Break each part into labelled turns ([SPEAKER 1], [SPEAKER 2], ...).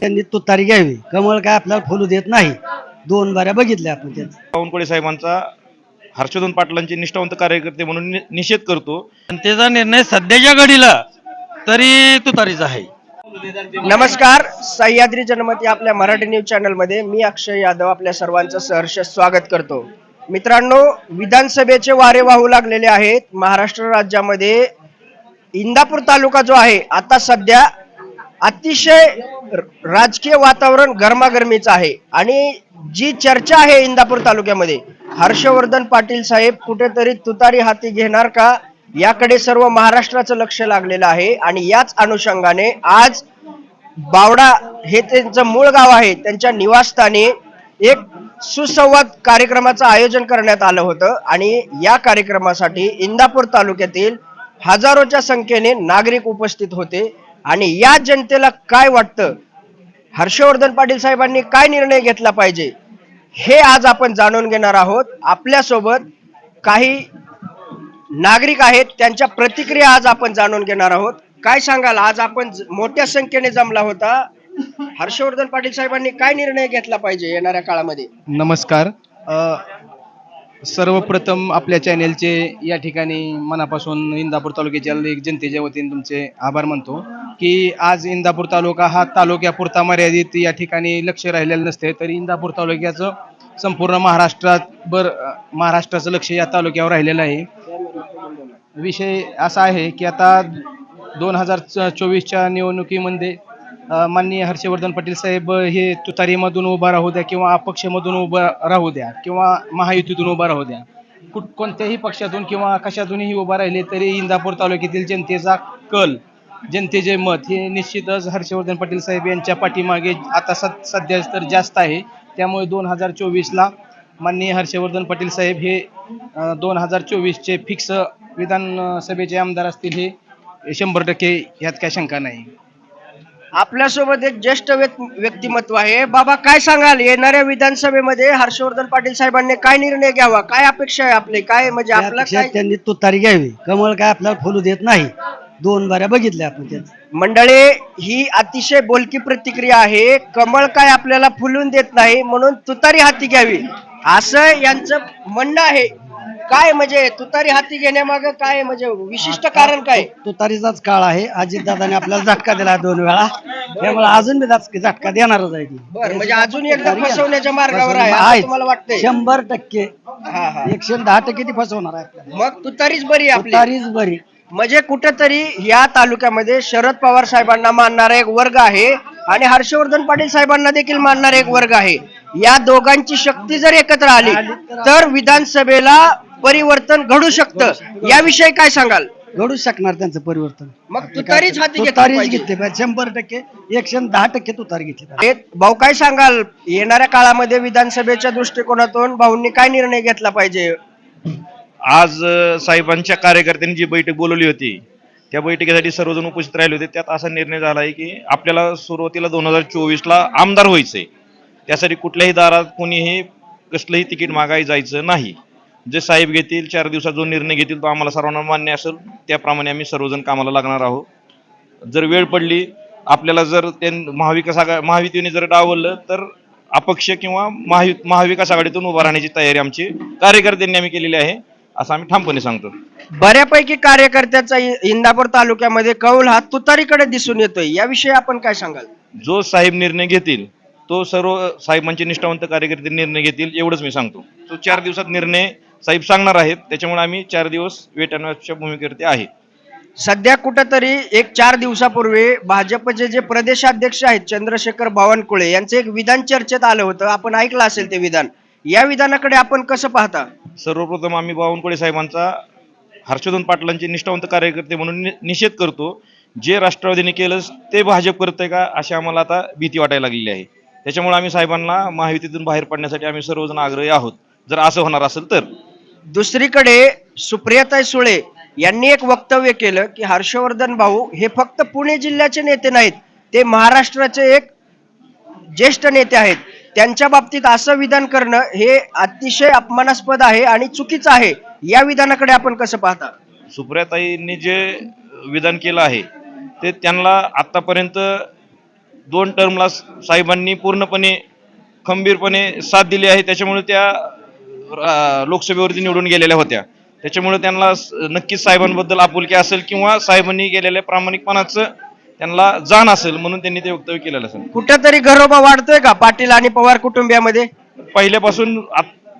[SPEAKER 1] त्यांनी तुतारी घ्यावी. कमळ काय आपल्याला फुलू देत नाही. दोन बाऱ्या बघितल्या आपण त्यांचं
[SPEAKER 2] बावनकुळे साहेबांचा हर्षवर्धन पाटलांचे निष्ठावंत कार्यकर्ते म्हणून नि- निषेध करतो.
[SPEAKER 3] जनतेचा निर्णय सध्याच्या घडीला तरी तुतारीचा आहे.
[SPEAKER 4] नमस्कार. सह्याद्री जनमत या आपल्या मराठी न्यूज चॅनलमध्ये मी अक्षय यादव आपल्या सर्वांचं सहर्ष स्वागत करतो. मित्रांनो विधानसभेचे वारे वाहू लागलेले आहेत. महाराष्ट्र राज्यामध्ये इंदापूर तालुका जो आहे आता सध्या अतिशय राजकीय वातावरण गरमागरमीचं आहे. आणि जी चर्चा आहे इंदापूर तालुक्यामध्ये हर्षवर्धन पाटील साहेब कुठेतरी तुतारी हाती घेणार का? याकडे सर्व महाराष्ट्राचं लक्ष लागलेलं आहे. आणि याच अनुषंगाने आज बावडा हे त्यांचं मूळ गाव आहे. त्यांच्या निवासस्थानी एक सुसंवाद कार्यक्रमाचं आयोजन करण्यात आलं होतं आणि या कार्यक्रमासाठी इंदापूर तालुक्यातील हजारोच्या संख्येने नागरिक उपस्थित होते. आणि या जनतेला काय वाटतं? हर्षवर्धन पाटील साहेबांनी काय निर्णय घेतला पाहिजे? हे आज आपण जाणून घेणार आहोत. आपल्यासोबत काही नागरिक आहेत त्यांच्या प्रतिक्रिया आज आपण जाणून घेणार आहोत. काय सांगाल? आज आपण मोठ्या संख्येने जमला होता. हर्षवर्धन पाटील साहेबांनी काय निर्णय घेतला पाहिजे येणाऱ्या काळामध्ये?
[SPEAKER 5] नमस्कार. अ, सर्वप्रथम आपल्या चॅनेलचे या ठिकाणी मनापासून इंदापूर तालुक्याच्या जनतेच्या वतीने तुमचे आभार मानतो की आज इंदापूर तालुका हा तालुक्यापुरता मर्यादित या ठिकाणी लक्ष राहिलेलं नसते तरी इंदापूर तालुक्याचं संपूर्ण महाराष्ट्रात बर महाराष्ट्राचं लक्ष या तालुक्यावर राहिलेलं आहे. विषय असा आहे की आता दोन हजार चोवीसच्या निवडणुकीमध्ये माननीय हर्षवर्धन पाटील साहेब हे तुतारीमधून उभा राहू द्या किंवा अपक्षमधून उभा राहू द्या किंवा महायुतीतून उभा राहू द्या. कुठ कोणत्याही पक्षातून किंवा कशातूनही उभा राहिले तरी इंदापूर तालुक्यातील जनतेचा कल जनतेचे मत हे निश्चितच हर्षवर्धन पाटील साहेब यांच्या पाठीमागे आता सद सध्या तर जास्त आहे. त्यामुळे दोन हजार चोवीसला माननीय हर्षवर्धन पाटील साहेब हे दोन हजार चोवीसचे फिक्स विधानसभेचे आमदार असतील हे शंभर टक्के यात काय शंका नाही.
[SPEAKER 4] आपल्यासोबत एक ज्येष्ठ व्यक्- व्यक्तिमत्व आहे. बाबा काय सांगाल? येणाऱ्या विधानसभेमध्ये हर्षवर्धन पाटील साहेबांनी काय निर्णय घ्यावा? काय अपेक्षा आहे आपली? काय म्हणजे आपला
[SPEAKER 1] त्यापेक्षा
[SPEAKER 4] काय?
[SPEAKER 1] त्यांनी तुतारी घ्यावी. कमळ काय आपल्याला फुलू देत नाही. दोन बाऱ्या बघितल्या आपण त्यांचं
[SPEAKER 4] मंडळी ही अतिशय बोलकी प्रतिक्रिया आहे. कमळ काय आपल्याला फुलून देत नाही म्हणून तुतारी हाती घ्यावी. असं यांचं म्हणणं आहे. काय म्हणजे तुतारी हाती घेण्यामागे काय म्हणजे विशिष्ट कारण काय?
[SPEAKER 1] तुतारीचाच काळ आहे. अजितदादाने आपल्याला झटका दिला दोन वेळा. त्यामुळे अजून बी झटका झटका देणारच आहे ती.
[SPEAKER 4] बरं म्हणजे अजून एकदा फसवण्याच्या मार्गावर आहे. असं तुम्हाला वाटतंय?
[SPEAKER 1] शंभर टक्के.
[SPEAKER 4] हा हा.
[SPEAKER 1] एकशे दहा टक्के ती फसवणार आहे आपल्याला.
[SPEAKER 4] मग तुतारीच बरी आहे आपली.
[SPEAKER 1] तुतारीच बरी.
[SPEAKER 4] म्हणजे कुठेतरी या तालुक्यामध्ये शरद पवार साहेबांना मानणारा एक वर्ग आहे आणि हर्षवर्धन पाटील साहेबांना देखील मानणारा एक वर्ग आहे. या दोघांची शक्ती जर एकत्र आली तर विधानसभेला परिवर्तन घडू शकतं. याविषयी काय सांगाल?
[SPEAKER 1] घडू शकणार त्यांचं परिवर्तन.
[SPEAKER 4] मग तुतारीच हाती घेतली
[SPEAKER 1] तुतारीच. घेतली पाहिजे. शंभर टक्के एकशे दहा टक्के तुतारी घेतली पाहिजे.
[SPEAKER 4] भाऊ काय सांगाल? येणाऱ्या काळामध्ये विधानसभेच्या दृष्टिकोनातून भाऊंनी काय निर्णय घेतला पाहिजे?
[SPEAKER 2] आज साहेबांच्या कार्यकर्त्यांनी जी बैठक बोलवली होती त्या बैठकीसाठी सर्वजण उपस्थित राहिले होते. त्यात असा निर्णय झाला आहे की आपल्याला सुरुवातीला दोन हजार चोवीसला आमदार व्हायचंय. त्यासाठी कुठल्याही दारात कोणीही कसलंही तिकीट मागाय जायचं नाही. जे साहेब घेतील चार दिवसात जो निर्णय घेतील तो आम्हाला सर्वांना मान्य असेल. त्याप्रमाणे आम्ही सर्वजण कामाला लागणार आहोत. जर वेळ पडली आपल्याला जर ते महाविकास आघा महायुतीने जर डावललं तर अपक्ष किंवा महायु महाविकास आघाडीतून उभा राहण्याची तयारी आमची कार्यकर्त्यांनी आम्ही केलेली आहे असं आम्ही ठामपणे सांगतो.
[SPEAKER 4] बऱ्यापैकी कार्यकर्त्याचा इंदापूर तालुक्यामध्ये कौल हा तुतारीकडे दिसून येतोय. याविषयी आपण काय सांगाल?
[SPEAKER 2] जो साहेब निर्णय घेतील तो सर्व साहेबांचे निष्ठावंत कार्यकर्ते निर्णय घेतील एवढंच मी सांगतो. तो चार दिवसात निर्णय साहेब सांगणार आहेत त्याच्यामुळे आम्ही चार दिवस वेट अँड वॉचच्या भूमिकेवरती आहे.
[SPEAKER 4] सध्या कुठंतरी एक चार दिवसापूर्वी भाजपचे जे प्रदेशाध्यक्ष आहेत चंद्रशेखर बावनकुळे यांचं एक विधान चर्चेत आलं होतं. आपण ऐकलं असेल ते विधान. या विधानाकडे आपण कसं पाहता?
[SPEAKER 2] सर्वप्रथम आम्ही बावनकुळे साहेबांचा हर्षवर्धन पाटलांचे निष्ठावंत कार्यकर्ते म्हणून निषेध करतो. जे राष्ट्रवादीने केलं ते भाजप करतंय का अशी आम्हाला आता भीती वाटायला लागलेली आहे. त्याच्यामुळे आम्ही साहेबांना महायुतीतून बाहेर पडण्यासाठी आम्ही सर्वजण आग्रही आहोत. जर असं होणार असेल तर.
[SPEAKER 4] दुसरीकडे सुप्रियाताई सुळे यांनी एक वक्तव्य केलं की हर्षवर्धन भाऊ हे फक्त पुणे जिल्ह्याचे नेते नाहीत ते महाराष्ट्राचे एक ज्येष्ठ नेते आहेत. त्यांच्या बाबतीत असं विधान करणं हे अतिशय अपमानास्पद आहे आणि चुकीचं आहे. या विधानाकडे आपण कसं पाहता?
[SPEAKER 2] सुप्रियाताईंनी जे विधान केलं आहे ते त्यांना आतापर्यंत दोन टर्मला साहेबांनी पूर्णपणे खंबीरपणे साथ दिली आहे. त्याच्यामुळे त्या लोकसभेवरती निवडून गेलेल्या होत्या. त्याच्यामुळे त्यांना स- नक्कीच साहेबांबद्दल आपुलकी असेल किंवा साहेबांनी केलेल्या प्रामाणिकपणाचं त्यांना जाण असेल म्हणून त्यांनी ते वक्तव्य केलेलं असेल.
[SPEAKER 4] कुठेतरी घरोबा वाढतोय का पाटील आणि पवार कुटुंबियामध्ये?
[SPEAKER 2] पहिल्यापासून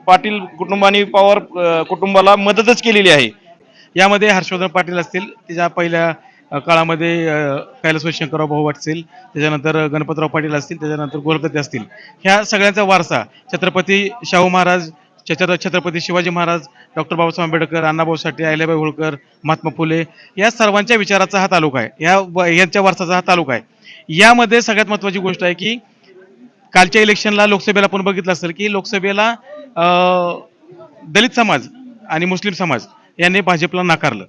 [SPEAKER 2] पाटील कुटुंबाने पवार कुटुंबाला मदतच केलेली आहे.
[SPEAKER 6] यामध्ये हर्षवर्धन पाटील असतील त्याच्या पहिल्या काळामध्ये अ, शंकरराव भाऊ वाटतील त्याच्यानंतर गणपतराव पाटील असतील त्याच्यानंतर गोलकते असतील. ह्या सगळ्यांचा वारसा छत्रपती शाहू महाराज छत्र छत्रपती शिवाजी महाराज डॉक्टर बाबासाहेब आंबेडकर अण्णाभाऊ साठे अहिल्याबाई होळकर महात्मा फुले या सर्वांच्या विचाराचा हा तालुका आहे. या व- यांच्या वारसाचा हा तालुका आहे. यामध्ये सगळ्यात महत्त्वाची गोष्ट आहे की कालच्या इलेक्शनला लोकसभेला आपण बघितलं असेल की लोकसभेला दलित समाज आणि मुस्लिम समाज यांनी भाजपला नाकारलं.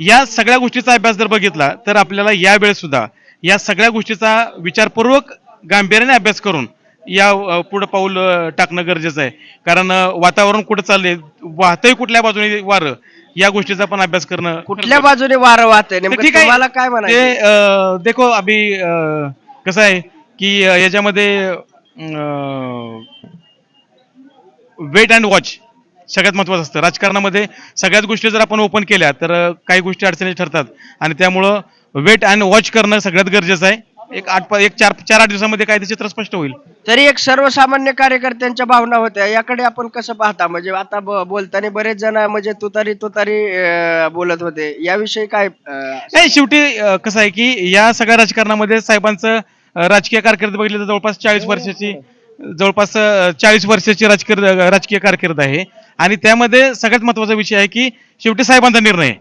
[SPEAKER 6] या सगळ्या गोष्टीचा अभ्यास जर बघितला तर आपल्याला या वेळेस सुद्धा या सगळ्या गोष्टीचा विचारपूर्वक गांभीर्याने अभ्यास करून या पुढं पाऊल टाकणं गरजेचं आहे. कारण वातावरण कुठं चाललंय वाहतंय कुठल्या बाजूने वारं या गोष्टीचा पण अभ्यास करणं
[SPEAKER 4] कुठल्या बाजूने वारं वाहतंय नेमकं
[SPEAKER 6] ठीक आहे.
[SPEAKER 4] तुम्हाला काय
[SPEAKER 6] अ, देखो अभि कसं आहे की याच्यामध्ये वेट अँड वॉच सगळ्यात महत्वाचं असतं. राजकारणामध्ये सगळ्याच गोष्टी जर आपण ओपन केल्या तर काही गोष्टी अडचणी ठरतात. आणि त्यामुळं वेट अँड वॉच करणं सगळ्यात गरजेचं आहे. एक आठ एक चार चार आठ दिवसामध्ये काय ते चित्र स्पष्ट होईल.
[SPEAKER 4] तरी एक सर्वसामान्य कार्यकर्त्यांच्या भावना होत्या. याकडे आपण कसं पाहता? म्हणजे आता बोलताना बरेच जण म्हणजे तुतारी तुतारी बोलत होते. याविषयी काय
[SPEAKER 6] नाही शेवटी कसं आहे की या सगळ्या राजकारणामध्ये साहेबांचं राजकीय कारकीर्द बघितलं तर जवळपास चाळीस वर्षाची जवळपास चाळीस वर्षाची राजकीय राजकीय कारकीर्द आहे. आणि त्यामध्ये सगळ्यात महत्त्वाचा विषय आहे की शेवटी साहेबांचा निर्णय.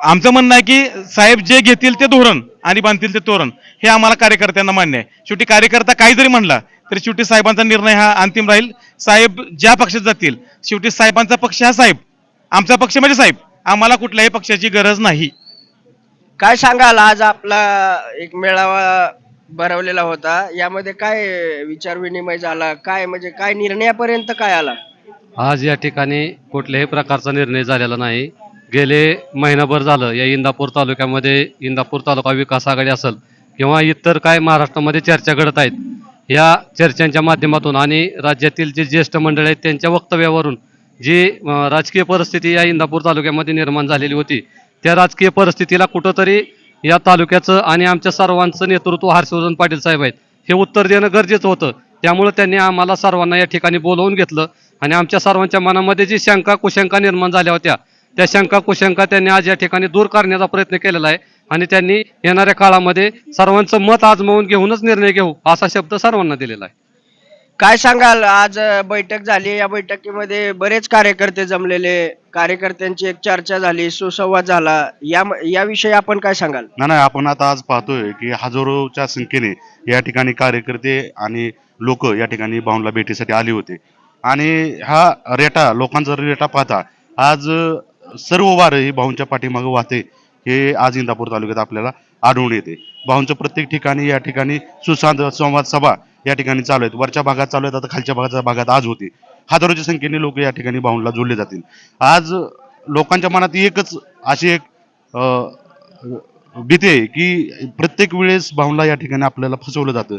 [SPEAKER 6] आमचं म्हणणं आहे की साहेब जे घेतील ते धोरण आणि बांधतील ते तोरण. हे आम्हाला कार्यकर्त्यांना मान्य आहे. शेवटी कार्यकर्ता काही जरी म्हणला तरी शेवटी साहेबांचा निर्णय हा अंतिम राहील. साहेब ज्या पक्षात जातील शेवटी साहेबांचा पक्ष हा साहेब. आमचा पक्ष म्हणजे साहेब. आम्हाला कुठल्याही पक्षाची गरज नाही.
[SPEAKER 4] काय सांगाल? आज आपला एक मेळावा भरवलेला होता. यामध्ये काय विचार विनिमय झाला? काय म्हणजे काय निर्णयापर्यंत काय आला?
[SPEAKER 7] आज या ठिकाणी कुठल्याही प्रकारचा निर्णय झालेला नाही. गेले महिनाभर झालं या इंदापूर तालुक्यामध्ये इंदापूर तालुका विकास आघाडी असेल किंवा इतर काय महाराष्ट्रामध्ये चर्चा घडत आहेत या चर्चांच्या माध्यमातून आणि राज्यातील जे ज्येष्ठ मंडळ आहेत त्यांच्या वक्तव्यावरून जी राजकीय परिस्थिती या इंदापूर तालुक्यामध्ये निर्माण झालेली होती त्या राजकीय परिस्थितीला कुठंतरी या तालुक्याचं आणि आमच्या सर्वांचं नेतृत्व हर्षवर्धन पाटील साहेब आहेत हे उत्तर देणं गरजेचं होतं. त्यामुळे त्यांनी आम्हाला सर्वांना या ठिकाणी बोलवून घेतलं. आणि आमच्या सर्वांच्या मनामध्ये जी शंका कुशंका निर्माण झाल्या होत्या त्या शंका कुशंका त्यांनी आज या ठिकाणी दूर करण्याचा प्रयत्न केलेला आहे. आणि त्यांनी येणाऱ्या काळामध्ये सर्वांचं मत आजमावून घेऊनच निर्णय घेऊ असा शब्द सर्वांना दिलेला आहे.
[SPEAKER 4] काय सांगाल? आज बैठक झाली. या बैठकीमध्ये बरेच कार्यकर्ते जमलेले. कार्यकर्त्यांची एक चर्चा झाली सुसंवाद झाला. या याविषयी आपण काय सांगाल?
[SPEAKER 8] नाही नाही आपण आता आज पाहतोय की हजारोच्या संख्येने या ठिकाणी कार्यकर्ते आणि लोक या ठिकाणी भाऊनला भेटीसाठी आले होते. आणि हा रेटा लोकांचा रेटा पाहता आज सर्व वार ही भाऊंच्या पाठीमागे वाहते हे आज इंदापूर तालुक्यात आपल्याला आढळून येते. भाऊंच्या प्रत्येक ठिकाणी या ठिकाणी सुसांत संवाद सभा या ठिकाणी चालू आहेत. वरच्या भागात चालू आहेत आता खालच्या भागाच्या भागात आज होते. हजारोच्या संख्येने लोक या ठिकाणी भाऊंला जोडले जातील. आज लोकांच्या मनात एकच अशी एक भीती आहे की प्रत्येक वेळेस भाऊंला या ठिकाणी आपल्याला फसवलं जातं.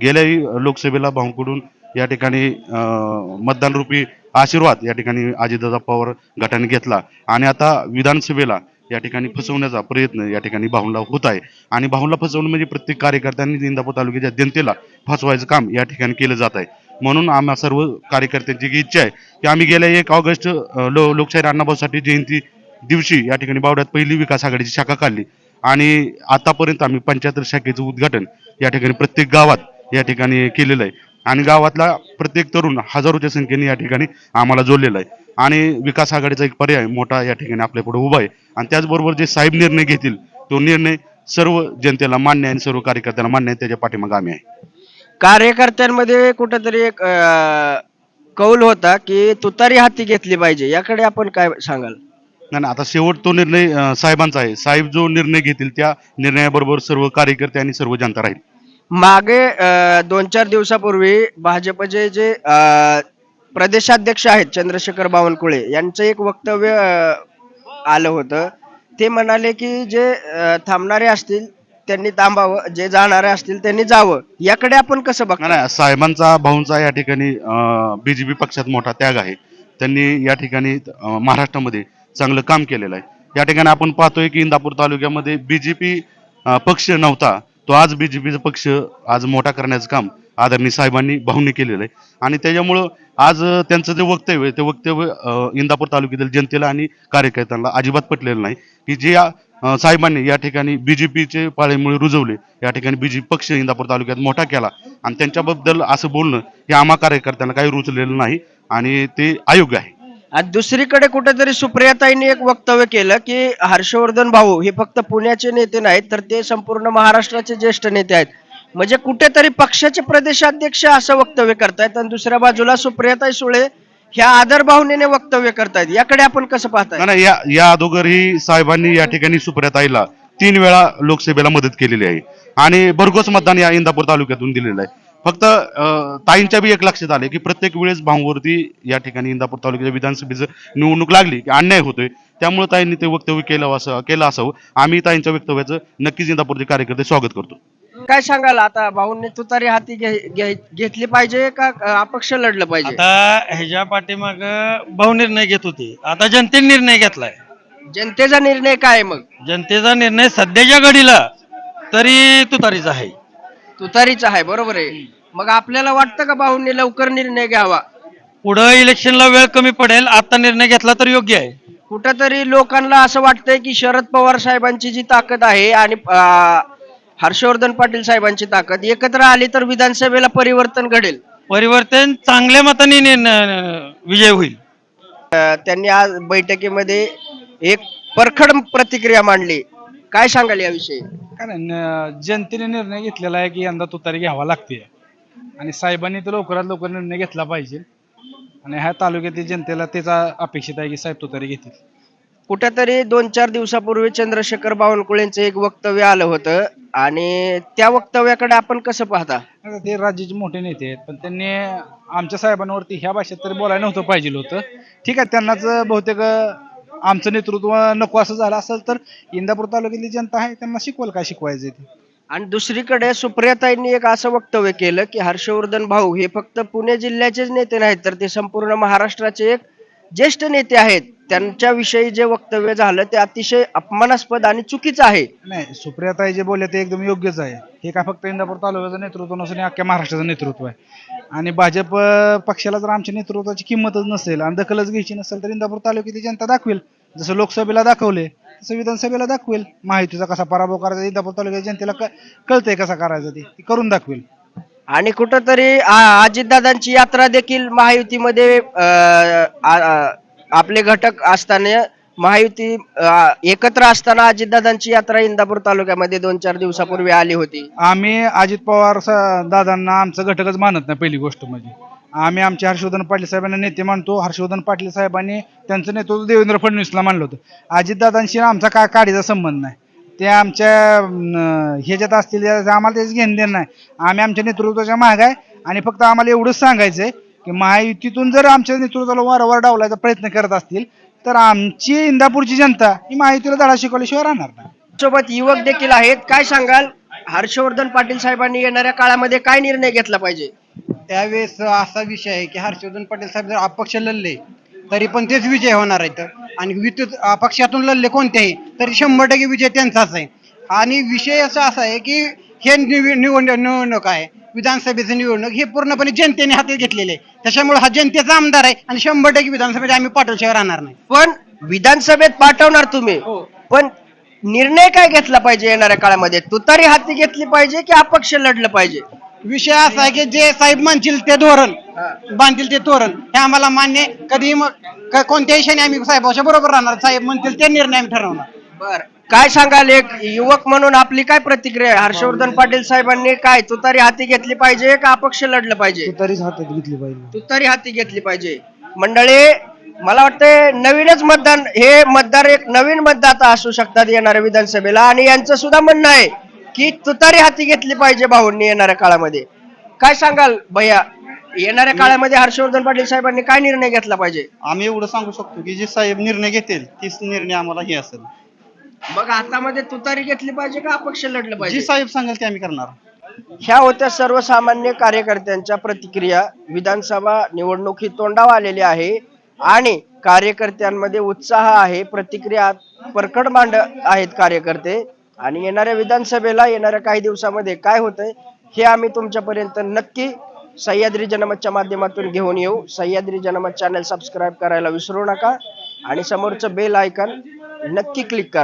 [SPEAKER 8] गेल्याही लोकसभेला भाऊंकडून या ठिकाणी मतदानरूपी मतदान रूपी आशीर्वाद या ठिकाणी अजितदादा पवार गटाने घेतला. आणि आता विधानसभेला या ठिकाणी फसवण्याचा प्रयत्न या ठिकाणी बाहुनला होत आहे. आणि बाहुनला फसवणं म्हणजे प्रत्येक कार्यकर्त्यांनी इंदापूर तालुक्याच्या जनतेला फसवायचं काम या ठिकाणी केलं जात आहे. म्हणून आम्हा सर्व कार्यकर्त्यांची इच्छा आहे की आम्ही गेल्या एक ऑगस्ट लो लोकशाही अण्णाभाऊसाठी जयंती दिवशी या ठिकाणी बावड्यात पहिली विकास आघाडीची शाखा काढली. आणि आतापर्यंत आम्ही पंच्याहत्तर शाखेचं उद्घाटन या ठिकाणी प्रत्येक गावात या ठिकाणी केलेलं आहे. आणि गावातला प्रत्येक तरुण हजारोच्या संख्येने या ठिकाणी आम्हाला जोडलेला आहे. आणि विकास आघाडीचा एक पर्याय मोठा या ठिकाणी आपल्या पुढे उभा आहे. आणि त्याचबरोबर जे साहेब निर्णय घेतील तो निर्णय सर्व जनतेला मान्य आहे आणि सर्व कार्यकर्त्यांना मान्य आहे त्याच्या पाठीमागे आम्ही आहे.
[SPEAKER 4] कार्यकर्त्यांमध्ये कुठेतरी एक अं, कौल होता की तुतारी हाती घेतली पाहिजे. याकडे आपण काय सांगाल?
[SPEAKER 8] नाही नाही, आता शेवट तो निर्णय अं, साहेबांचा आहे. साहेब जो निर्णय घेतील त्या निर्णयाबरोबर सर्व कार्यकर्ते आणि सर्व जनता राहील.
[SPEAKER 4] मागे दोन चार दिवसापूर्वी भाजपचे जे अ, प्रदेशाध्यक्ष आहेत चंद्रशेखर बावनकुळे यांचं एक वक्तव्य अ, आलं होतं. ते म्हणाले की जे अ, थांबणारे असतील त्यांनी थांबावं जे जाणारे असतील त्यांनी जावं. याकडे आपण कसं
[SPEAKER 8] नाही, नाही साहेबांचा भाऊंचा या ठिकाणी बीजेपी पक्षात मोठा त्याग आहे. त्यांनी या ठिकाणी अं, महाराष्ट्रामध्ये चांगलं काम केलेलं आहे. या ठिकाणी आपण पाहतोय की इंदापूर तालुक्यामध्ये बीजेपी पक्ष नव्हता. तो आज बीजेपीचा पक्ष आज मोठा करण्याचं काम आदरणीय साहेबांनी भाऊंनी केलेलं आहे. आणि त्याच्यामुळं आज त्यांचं जे वक्तव्य आहे ते वक्तव्य इंदापूर तालुक्यातील जनतेला आणि कार्यकर्त्यांना अजिबात पटलेलं नाही. की जे साहेबांनी या ठिकाणी बीजेपीचे पाळेमुळे रुजवले या ठिकाणी बीजेपी पक्ष इंदापूर तालुक्यात मोठा केला. आणि त्यांच्याबद्दल असं बोलणं हे आम्हा कार्यकर्त्यांना काही रुचलेलं नाही आणि ते अयोग्य आहे.
[SPEAKER 4] आणि दुसरीकडे कुठेतरी सुप्रियाताईंनी एक वक्तव्य केलं की हर्षवर्धन भाऊ हे फक्त पुण्याचे नेते नाहीत तर ते संपूर्ण महाराष्ट्राचे ज्येष्ठ नेते आहेत. म्हणजे कुठेतरी पक्षाचे प्रदेशाध्यक्ष असं वक्तव्य करतायत आणि दुसऱ्या बाजूला सुप्रियाताई सुळे ह्या आदर भावनेने वक्तव्य करतायत. याकडे आपण कसं पाहताय?
[SPEAKER 8] नाही या या अगोदरही साहेबांनी या ठिकाणी सुप्रियाताईला तीन वेळा लोकसभेला मदत केलेली आहे. आणि भरघोस मतदान या इंदापूर तालुक्यातून दिलेलं आहे. फक्त अं, ताईंच्या बी एक लक्षात आले की प्रत्येक वेळेस भाऊवरती या ठिकाणी इंदापूर तालुक्याच्या विधानसभेचं निवडणूक लागली की अन्याय होतोय. त्यामुळे ताईंनी ते वक्तव्य केलं असं केलं असावं. आम्ही ताईंच्या वक्तव्याचं नक्कीच इंदापूरचे कार्यकर्ते स्वागत करतो.
[SPEAKER 4] काय सांगाल? आता भाऊंनी तुतारी हाती घेतली पाहिजे का अपक्ष लढलं पाहिजे?
[SPEAKER 3] आता ह्याच्या पाठीमाग भाऊ निर्णय घेत होते. आता जनतेने निर्णय घेतलाय.
[SPEAKER 4] जनतेचा निर्णय काय आहे मग?
[SPEAKER 3] जनतेचा निर्णय सध्याच्या घडीला तरी तुतारीचा आहे.
[SPEAKER 4] तुतारीचा आहे बरोबर आहे. मग आपल्याला वाटतं का भाऊंनी लवकर निर्णय घ्यावा?
[SPEAKER 3] पुढं इलेक्शनला वेळ कमी पडेल आता निर्णय घेतला तर योग्य आहे.
[SPEAKER 4] कुठंतरी लोकांना असं वाटतंय की शरद पवार साहेबांची जी ताकद आहे आणि अं, हर्षवर्धन पाटील साहेबांची ताकद एकत्र आली तर विधानसभेला परिवर्तन घडेल.
[SPEAKER 3] परिवर्तन चांगल्या मताने निर्णय- विजय होईल.
[SPEAKER 4] अं, त्यांनी आज बैठकीमध्ये एक परखड प्रतिक्रिया मांडली. काय सांगाल याविषयी?
[SPEAKER 9] कारण अं, जनतेने निर्णय घेतलेला आहे की यंदा तुतारी घ्यावा लागते. आणि साहेबांनी तर लवकरात लवकर निर्णय घेतला पाहिजे. आणि ह्या तालुक्यातील जनतेला त्याचा अपेक्षित आहे की साहेब तुतारी घेतील.
[SPEAKER 4] कुठेतरी दोन चार दिवसापूर्वी चंद्रशेखर बावनकुळेंचं एक वक्तव्य आलं होतं. आणि त्या वक्तव्याकडे आपण कसं पाहता?
[SPEAKER 9] आता ते राज्याचे मोठे नेते आहेत पण त्यांनी आमच्या साहेबांवरती ह्या भाषेत तरी बोलायला नव्हतं पाहिजे होतं. ठीक आहे त्यांनाच बहुतेक अं, आमचं नेतृत्व नको असं झालं असेल तर इंदापूर तालुक्यातली जनता आहे त्यांना शिकवल काय शिकवायचं ते?
[SPEAKER 4] आणि दुसरीकडे सुप्रियाताईंनी एक असं वक्तव्य केलं की हर्षवर्धन भाऊ हे फक्त पुणे जिल्ह्याचेच नेते नाहीत तर ते संपूर्ण महाराष्ट्राचे एक ज्येष्ठ नेते आहेत. त्यांच्याविषयी जे वक्तव्य झालं ते अतिशय अपमानास्पद आणि चुकीचं आहे.
[SPEAKER 9] नाही सुप्रियाताई जे बोलले ते एकदम योग्यच आहे. हे काय फक्त इंदापूर तालुक्याचं नेतृत्व नसून हे अख्ख्या महाराष्ट्राचं नेतृत्व आहे. आणि भाजप पक्षाला जर आमच्या नेतृत्वाची किंमतच नसेल आणि दखलच घ्यायची नसेल तर इंदापूर तालुक्यातली जनता दाखवेल. जसं लोकसभेला दाखवले तसं विधानसभेला दाखवेल. माहितीचा कसा पराभव करायचा इंदापूर तालुक्याच्या जनतेला क- कळतंय कसा करायचा ते ती करून दाखवेल.
[SPEAKER 4] आणि कुठंतरी अजितदादांची यात्रा देखील महायुतीमध्ये अं, आ- आ- आपले घटक असताना महायुती एकत्र असताना अजितदादांची यात्रा इंदापूर तालुक्यामध्ये दोन चार दिवसापूर्वी आली होती.
[SPEAKER 9] आम्ही अजित पवार दादांना आमचं घटकच मानत नाही पहिली गोष्ट म्हणजे. आम्ही आमचे हर्षवर्धन पाटील साहेबांना नेते मानतो. हर्षवर्धन पाटील साहेबांनी त्यांचं नेतृत्व देवेंद्र फडणवीसला मानलं होतं. अजितदादांशी आमचा काय काडीचा संबंध नाही. ते आमच्या अं, ह्याच्यात असतील आम्हाला त्याचं घेणं देणं नाही. आम्ही आमच्या नेतृत्वाच्या माग आहे आणि फक्त आम्हाला एवढंच सांगायचंय की महायुतीतून जर आमच्या नेतृत्वाला वारंवार डावलायचा प्रयत्न करत असतील तर आमची इंदापूरची जनता ही महायुतीला धडा शिकवल्याशिवाय राहणार नाही.
[SPEAKER 4] सोबत युवक देखील आहेत. काय सांगाल? हर्षवर्धन पाटील साहेबांनी येणाऱ्या काळामध्ये काय निर्णय घेतला पाहिजे?
[SPEAKER 10] त्यावेळेस असा विषय आहे की हर्षवर्धन पटेल साहेब जर अपक्ष लढले तरी पण तेच विजय होणार आहेत. आणि विद्युत अपक्षातून लढले कोणतेही तरी शंभर टक्के विजय त्यांचाच आहे. आणि विषय असा असा आहे की हे निव- निवड निवडणूक आहे. विधानसभेचं निवडणूक हे पूर्णपणे जनतेने हाती घेतलेले आहे. त्याच्यामुळे हा जनतेचा आमदार आहे आणि शंभर टक्के विधानसभेत आम्ही पाठवल्याशिवाय राहणार नाही.
[SPEAKER 4] पण विधानसभेत पाठवणार तुम्ही. पण निर्णय काय घेतला पाहिजे येणाऱ्या काळामध्ये? तुतारी हाती घेतली पाहिजे की अपक्ष लढलं पाहिजे?
[SPEAKER 10] विषय असा आहे की जे साहेब मानतील ते धोरण बांधतील ते तोरण हे आम्हाला मान्य आहे. कधीही मग क- कोणत्याही क्षणी आम्ही साहेबाच्या बरोबर राहणार. साहेब म्हणतील ते निर्णय आम्ही ठरवणार.
[SPEAKER 4] बर. काय सांगाल? एक युवक म्हणून आपली काय प्रतिक्रिया आहे? हर्षवर्धन पाटील साहेबांनी काय तुतारी हाती घेतली पाहिजे का अपक्ष लढलं पाहिजे?
[SPEAKER 9] तरीच हातात घेतली पाहिजे.
[SPEAKER 4] तुतारी हाती घेतली पाहिजे. मंडळी मला वाटतं नवीनच मतदान हे मतदार एक नवीन मतदाता असू शकतात येणाऱ्या विधानसभेला. आणि यांचं सुद्धा म्हणणं आहे की तुतारी हाती घेतली पाहिजे भाऊंनी येणाऱ्या काळामध्ये. काय सांगाल भैया? येणाऱ्या काळामध्ये हर्षवर्धन पाटील साहेबांनी काय निर्णय घेतला पाहिजे?
[SPEAKER 10] आम्ही एवढं सांगू शकतो की जे साहेब निर्णय घेतील तीच निर्णय आम्हाला हे असेल.
[SPEAKER 4] मग हातामध्ये तुतारी घेतली पाहिजे का अपक्ष लढलं
[SPEAKER 10] जी
[SPEAKER 4] पाहिजे
[SPEAKER 10] साहेब सांगेल ते आम्ही करणार.
[SPEAKER 4] ह्या होत्या सर्वसामान्य कार्यकर्त्यांच्या प्रतिक्रिया. विधानसभा निवडणूक ही तोंडावर आलेली आहे आणि कार्यकर्त्यांमध्ये उत्साह आहे प्रतिक्रिया परकड मांड आहेत कार्यकर्ते. आणि येणाऱ्या विधानसभेला येणाऱ्या काही दिवसामध्ये काय होतंय हे आम्ही तुमच्यापर्यंत नक्की सह्याद्री जनमतच्या माध्यमातून घेऊन येऊ. सह्याद्री जनमत चॅनल सबस्क्राईब करायला विसरू नका आणि समोरचं बेल आयकॉन नक्की क्लिक करा.